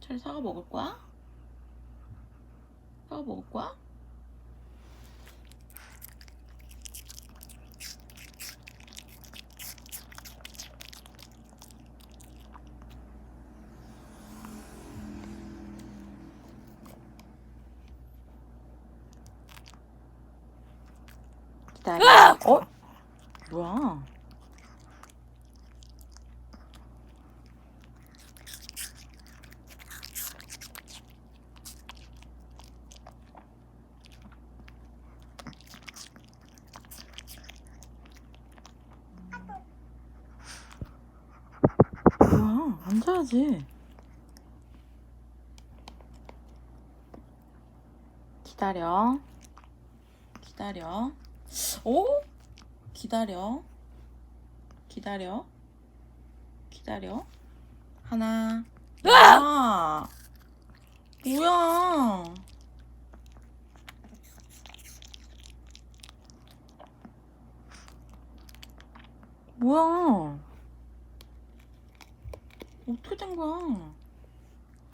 잘 사과 먹을 거야? 사과 먹을 거야? 기다려. 어? 뭐야? 뭐야? 앉아야지. 기다려. 기다려. 오? 기다려. 기다려. 기다려. 하나. 야! 뭐야? 뭐야? 어떻게 된 거야?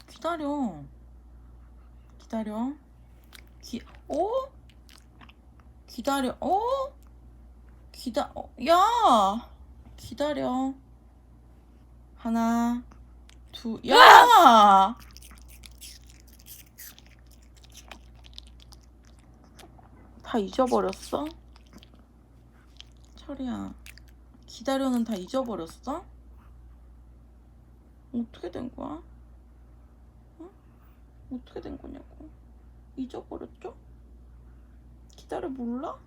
기다려. 기다려. 기, 어? 기다려. 어? 기다, 어, 야! 기다려. 하나, 둘, 야! 다 잊어버렸어? 철이야. 기다려는 다 잊어버렸어? 어떻게 된 거야? 응? 어떻게 된 거냐고. 잊어버렸죠? 기다려 몰라?